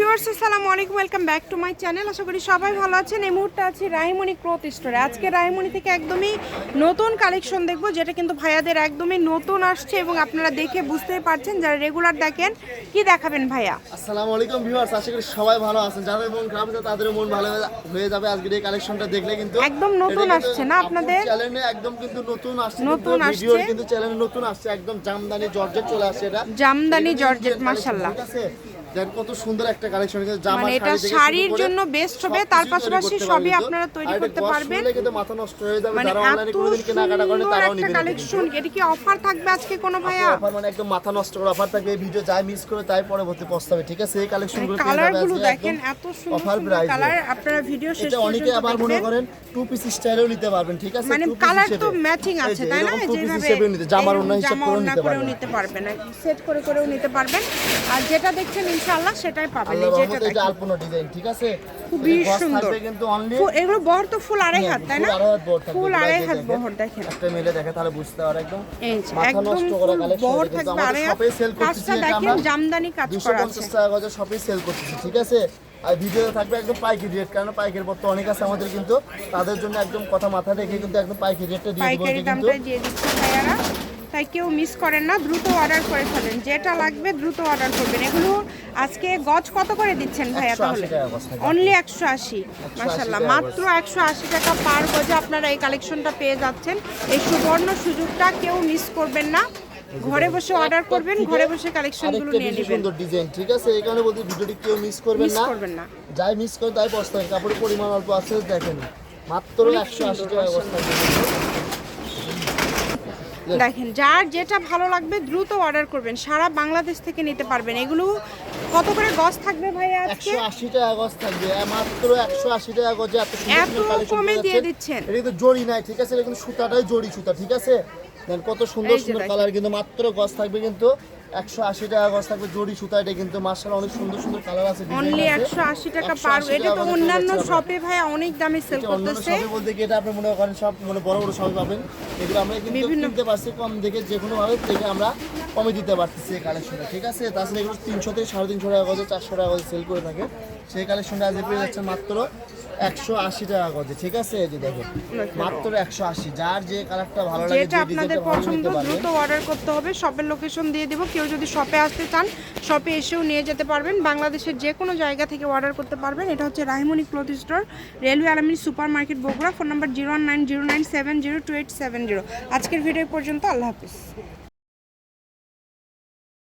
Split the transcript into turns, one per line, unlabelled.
Viewers আসসালামু আলাইকুম welcome back to my channel. আশা করি সবাই ভালো আছেন। এই মুহূর্তে আছি রাহিমণি ক্লথ স্টোরে। আজকে রাহিমণি থেকে একদমই নতুন কালেকশন দেখব যেটা কিন্তু ভাইয়াদের একদমই নতুন আসছে এবং আপনারা দেখে বুঝতেই পারছেন যারা রেগুলার দেখেন কি দেখাবেন ভাইয়া?
আসসালামু আলাইকুম ভিউয়ার্স আশা করি সবাই ভালো আছেন। যাদের মন খারাপ আছে তাদের মন ভালো হয়ে- যাবে আজকের এই কালেকশনটা দেখলে কিন্তু।
একদম নতুন আসছে না আপনাদের?
চ্যানেলে একদম কিন্তু নতুন আসছে
নতুন
ভিডিও
আসছে।
কিন্তু চ্যানেলে নতুন আসছে একদম জামদানি জর্জেট চলে আসছে এটা।
জামদানি জর্জেট, মাশাআল্লাহ।
ঠিক আছে? দেখেন কত সুন্দর একটা কালেকশন জামা
মানে এটা শাড়ির জন্য best হবে, তার পাশাপাশি সবই আপনারা তৈরি করতে পারবেন।
কিন্তু মাথা নষ্ট হয়ে যাবে
মানে
যারা অনলাইনে
এত
কোনোদিন কেনাকাটা করেন তারাও
কালেকশন এটা কি অফার থাকবে আজকে কোনো ভাইয়া?
অফার মানে একদম মাথা নষ্ট করে অফার থাকবে এই ভিডিও যাই মিস করে তাই পরবর্তী পস্তাবে ঠিক আছে? এই
কালেকশনগুলো কালারগুলো দেখেন এত সুন্দর কালার আপনারা ভিডিও শেষ
এটা অনেকে আবার মনে করেন টু পিস স্টাইলেও নিতে পারবেন ঠিক আছে?
মানে কালার তো ম্যাচিং আছে তাই না? যেভাবে
নিতে জামার অন্য হিসাব করেও নিতে পারবেন।
নিতে পারবেন। সেট করে করেও নিতে পারবেন। আর যেটা দেখছেন ইনশাআল্লাহ সেটাই পাবেন। যেটা
এটা আলপনা ডিজাইন ঠিক আছে?
খুবই সুন্দর।
কিন্তু
এগুলো বহর তো ফুল আড়াই হাত তাই না?
ফুল আড়াই হাত বহর দেখেন। একটা মেলে দেখে তাহলে বুঝতে পারে একদম।
এই যে একদম বহর থাকবে আড়াই হাত। কাজটা দেখেন জামদানি কাজ করা আছে।
পঞ্চাশ টাকা গজে শপে সেল করতেছি ঠিক আছে? আর ভিডিওতে থাকবে একদম পাইকারি রেট কারণ পাইকারি পর তো অনেক আছে আমাদের কিন্তু। তাদের জন্য একদম কথা মাথা রেখে কিন্তু একদম পাইকারি রেটটা দিয়ে দিব
পাইকারি দামটা দিয়ে দিচ্ছে ভাইয়ারা। তাই কেউ মিস করেন না দ্রুত অর্ডার করে ফেলেন। যেটা লাগবে দ্রুত অর্ডার করবেন। এগুলো আজকে গজ কত করে দিচ্ছেন ভাইয়া
180
তাহলে। অনলি একশো আশি। মাসাল্লাহ মাত্র একশো আশি টাকা পার গজে আপনারা এই কালেকশনটা পেয়ে যাচ্ছেন। এই সুবর্ণ সুযোগটা কেউ মিস করবেন না। ঘরে বসে অর্ডার করবেন ঘরে বসে কালেকশনগুলো নিয়ে নেবেন।
সুন্দর ডিজাইন ঠিক আছে? এই কারণে বলতে ভিডিওটি কেউ মিস করবেন
মিস
না।
করবেন না।
যাই মিস করে তাই পস্তাবেন। কাপড়ের পরিমাণ অল্প আছে দেখেন। মাত্র একশো আশি টাকা অবস্থা
দেখেন যার যেটা ভালো লাগবে দ্রুত অর্ডার করবেন। সারা বাংলাদেশ থেকে নিতে পারবেন। এগুলো কত করে গজ থাকবে ভাই আজকে?
একশো আশি টাকা গজ থাকবে। মাত্র একশো আশি টাকা গজে এত সুন্দর
এত
সুন্দর
কমে দিয়ে দিচ্ছেন।
এটা কিন্তু জড়ি নাই ঠিক আছে? এটা কিন্তু সুতাটাই জড়ি সুতা ঠিক আছে? দেন কত সুন্দর সুন্দর কালার কিন্তু মাত্র গজ থাকবে কিন্তু একশো আশি টাকা গজ থাকবে জড়ি সুতা এটা কিন্তু মার্শাল অনেক সুন্দর সুন্দর কালার আছে
অনলি একশো আশি টাকা পার এটা তো অন্যান্য শপে ভাইয়া অনেক দামে সেল করতেছে।
শপে বলতে কি এটা আপনি মনে করেন সব মানে বড় বড় শপে পাবেন। এগুলো আমরা কিন্তু কিনতে পারছি কম দেখে যে কোনো ভাবে থেকে আমরা কমে দিতে পারতেছি এই কালেকশনটা ঠিক আছে? তাছাড়া এগুলো তিনশো থেকে সাড়ে তিনশো টাকা গজে চারশো টাকা গজে সেল করে থাকে। সেই কালেকশনটা আজ পেয়ে যাচ্ছে মাত্র একশো আশি টাকা গজে ঠিক আছে? এই যে দেখো মাত্র একশো আশি। যার যে কালারটা ভালো লাগে
যেটা আপনাদের পছন্দ দ্রুত অর্ডার করতে হবে শপের লোকেশন দিয়ে দিব কেউ যদি শপে আসতে চান শপে এসেও নিয়ে যেতে পারবেন। বাংলাদেশের যে কোনো জায়গা থেকে অর্ডার করতে পারবেন। এটা হচ্ছে Rahimoni cloth store railway Al-Amin super market Bogura phone number zero nine zero nine seven zero two eight seven zero আজকের ভিডিও পর্যন্ত, আল্লাহ হাফিজ।